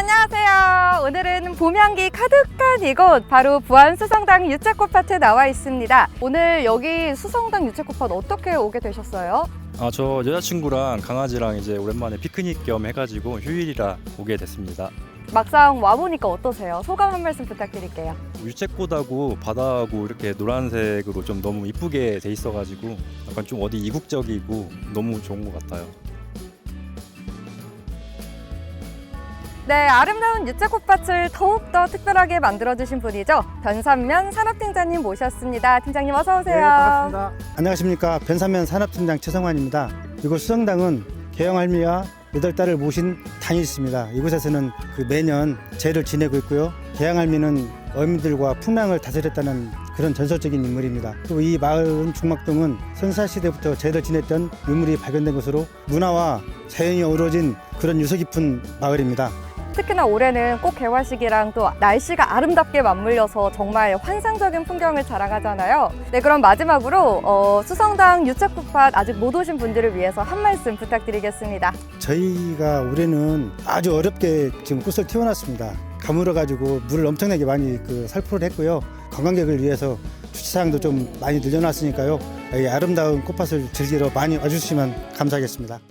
안녕하세요. 오늘은 봄향기 가득한 이곳 바로 부안 수성당 유채꽃밭에 나와 있습니다. 오늘 여기 수성당 유채꽃밭 어떻게 오게 되셨어요? 아, 저 여자친구랑 강아지랑 이제 오랜만에 피크닉 겸 해가지고 휴일이라 오게 됐습니다. 막상 와보니까 어떠세요? 소감 한 말씀 부탁드릴게요. 유채꽃하고 바다하고 이렇게 노란색으로 좀 너무 이쁘게 돼 있어가지고 약간 좀 어디 이국적이고 너무 좋은 것 같아요. 네, 아름다운 유채꽃밭을 더욱더 특별하게 만들어주신 분이죠. 변산면 산업팀장님 모셨습니다. 팀장님 어서 오세요. 네, 반갑습니다. 안녕하십니까. 변산면 산업팀장 최성환입니다. 이곳 수성당은 개영 할미와 여덟 딸을 모신 당이 있습니다. 이곳에서는 그 매년 제를 지내고 있고요. 개영할미는 어민들과 풍랑을 다스렸다는 그런 전설적인 인물입니다. 또 이 마을은 중막동은 선사시대부터 제를 지냈던 유물이 발견된 것으로 문화와 자연이 어우러진 그런 유서 깊은 마을입니다. 특히나 올해는 꽃 개화식이랑 또 날씨가 아름답게 맞물려서 정말 환상적인 풍경을 자랑하잖아요. 네, 그럼 마지막으로 어, 수성당 유채꽃밭 아직 못 오신 분들을 위해서 한 말씀 부탁드리겠습니다. 저희가 올해는 아주 어렵게 지금 꽃을 틔워놨습니다. 가물어 가지고 물을 엄청나게 많이 그 살포를 했고요. 관광객을 위해서 주차장도 좀 많이 늘려놨으니까요. 이 아름다운 꽃밭을 즐기러 많이 와주시면 감사하겠습니다.